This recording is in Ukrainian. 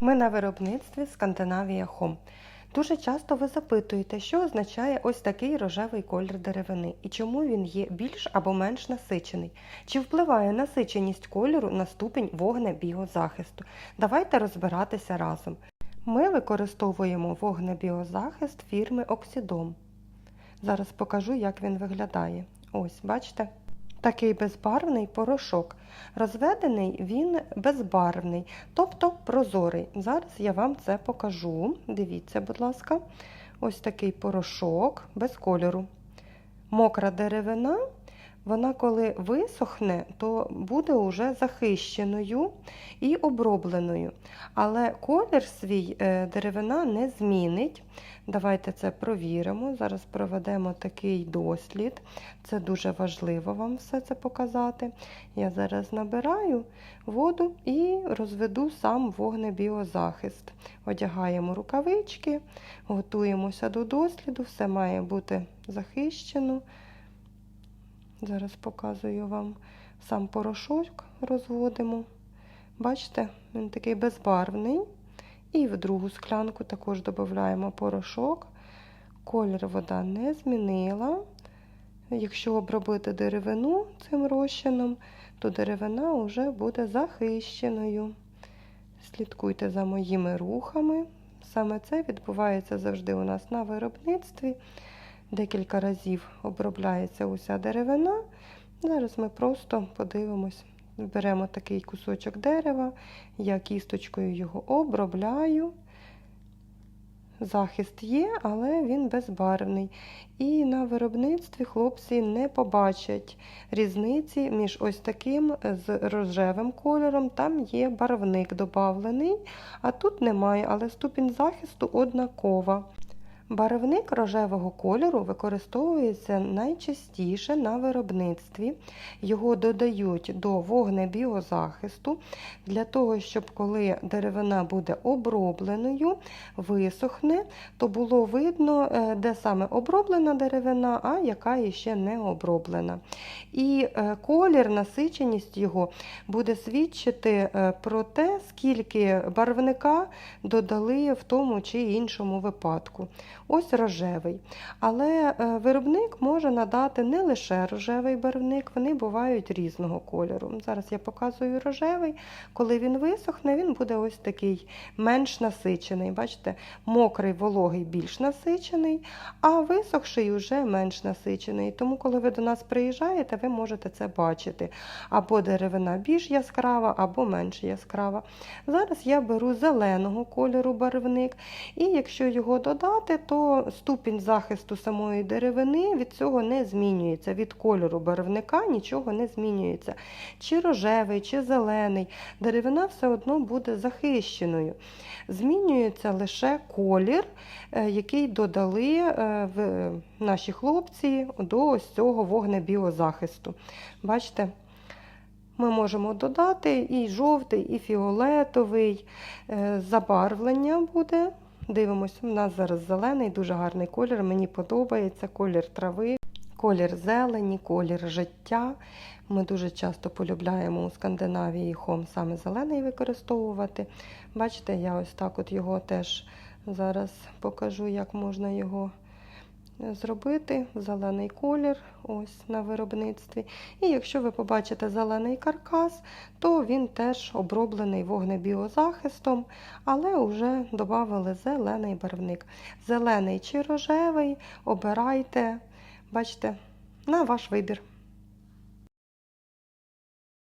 Ми на виробництві Скандинавія Хом. Дуже часто ви запитуєте, що означає ось такий рожевий колір деревини і чому він є більш або менш насичений. Чи впливає насиченість кольору на ступінь вогнебіозахисту? Давайте розбиратися разом. Ми використовуємо вогнебіозахист фірми Оксідом. Зараз покажу, як він виглядає. Ось, бачите? Такий безбарвний порошок. Розведений він безбарвний, тобто прозорий. Зараз я вам це покажу. Дивіться, будь ласка, ось такий порошок без кольору. Мокра деревина, вона коли висохне, то буде уже захищеною і обробленою. Але колір свій е, деревина не змінить. Давайте це провіримо. Зараз проведемо такий дослід. Це дуже важливо вам все це показати. Я зараз набираю воду і розведу сам вогнебіозахист. Одягаємо рукавички, готуємося до досліду, все має бути захищено. Зараз показую вам сам порошок розводимо. Бачите, він такий безбарвний. І в другу склянку також додаємо порошок. Колір вода не змінила. Якщо обробити деревину цим розчином, то деревина вже буде захищеною. Слідкуйте за моїми рухами. Саме це відбувається завжди у нас на виробництві. Декілька разів обробляється уся деревина. Зараз ми просто подивимось. Беремо такий кусочок дерева, я кісточкою його обробляю. Захист є, але він безбарвний. І на виробництві хлопці не побачать різниці між ось таким з рожевим кольором. Там є барвник додавлений, а тут немає, але ступінь захисту однакова. Барвник рожевого кольору використовується найчастіше на виробництві. Його додають до вогнебіозахисту для того, щоб коли деревина буде обробленою, висохне, то було видно, е, де саме оброблена деревина, а яка іще не оброблена. І е, колір, насиченість його буде свідчити е, про те, скільки барвника додали в тому чи іншому випадку. Ось рожевий. Але е, виробник може надати не лише рожевий барвник, вони бувають різного кольору. Зараз я показую рожевий. Коли він висохне, він буде ось такий менш насичений. Бачите, мокрий, вологий більш насичений, а висохший вже менш насичений. Тому, коли ви до нас приїжджаєте, ви можете це бачити. Або деревина більш яскрава, або менш яскрава. Зараз я беру зеленого кольору барвник, і якщо його додати, то ступінь захисту самої деревини від цього не змінюється. Від кольору барвника нічого не змінюється. Чи рожевий, чи зелений, деревина все одно буде захищеною. Змінюється лише колір, е, який додали е, в наші хлопці до ось цього вогнебіозахисту. Бачите? Ми можемо додати і жовтий, і фіолетовий е, забарвлення буде. Дивимось, у нас зараз зелений, дуже гарний колір. Мені подобається колір трави, колір зелені, колір життя. Ми дуже часто полюбляємо у Скандинавії хом саме зелений використовувати. Бачите, я ось так от його теж зараз покажу, як можна його зробити зелений колір ось на виробництві. І якщо ви побачите зелений каркас, то він теж оброблений вогнебіозахистом, але вже додали зелений барвник. Зелений чи рожевий обирайте, бачите, на ваш вибір.